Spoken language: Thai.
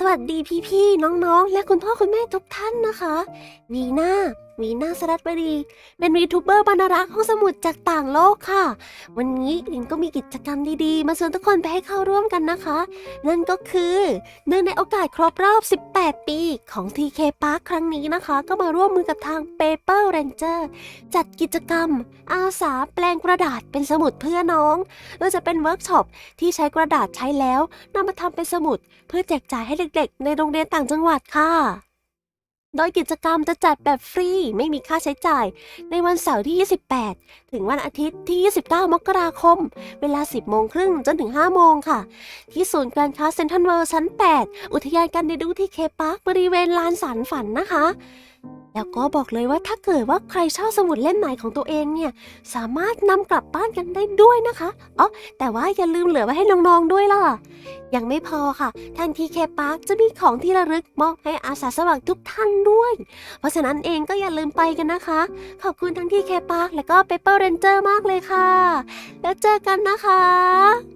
สวัสดีพี่ๆน้องๆ และคุณพ่อคุณแม่ทุกท่านนะคะวีน่าวีน่าสรัตบดี เป็นวีทูเบอร์บรรณรักษ์ห้องสมุดจากต่างโลกค่ะ วันนี้ลินก็มีกิจกรรมดีๆ มาชวนทุกคนไปให้เข้าร่วมกันนะคะ นั่นก็คือเนื่องในโอกาสครบรอบ 18 ปีของ TK Park ครั้งนี้นะคะ ก็มาร่วมมือกับทาง Paper Ranger จัดกิจกรรม อาสาแปลงกระดาษเป็นสมุดเพื่อน้องโดยจะเป็นเวิร์กช็อปที่ใช้กระดาษใช้แล้วนำมาทำเป็นสมุดเพื่อแจกจ่ายให้เด็กๆ ในโรงเรียนต่างจังหวัดค่ะ โดยกิจกรรมจะจัดแบบฟรี ไม่มีค่าใช้จ่าย ในวันเสาร์ที่ 28 ถึงวันอาทิตย์ที่ 29 มกราคม เวลา 10 โมงครึ่งจนถึง 5 โมงค่ะ ที่ศูนย์การค้าเซ็นทรัลเวิลด์ชั้น 8 อุทยานการเรียนรู้ที่เคปาร์คบริเวณลานสารฝันนะคะ แล้วก็บอกเลยว่าถ้าเกิดว่าใครเช่าสมุดเล่มไหนของตัวเองเนี่ยสามารถนำกลับบ้านกันได้ด้วยนะคะอ๋อแต่ว่าอย่าลืมเหลือไว้ให้น้องๆด้วยล่ะ ยังไม่พอค่ะทางทีเคปาร์คจะมีของที่ระลึกมอบให้อาสาสมัครทุกท่านด้วย เพราะฉะนั้นเองก็อย่าลืมไปกันนะคะ ขอบคุณทั้งทีเคปาร์คและก็เปเปอร์เรนเจอร์มากเลยค่ะ แล้วเจอกันนะคะ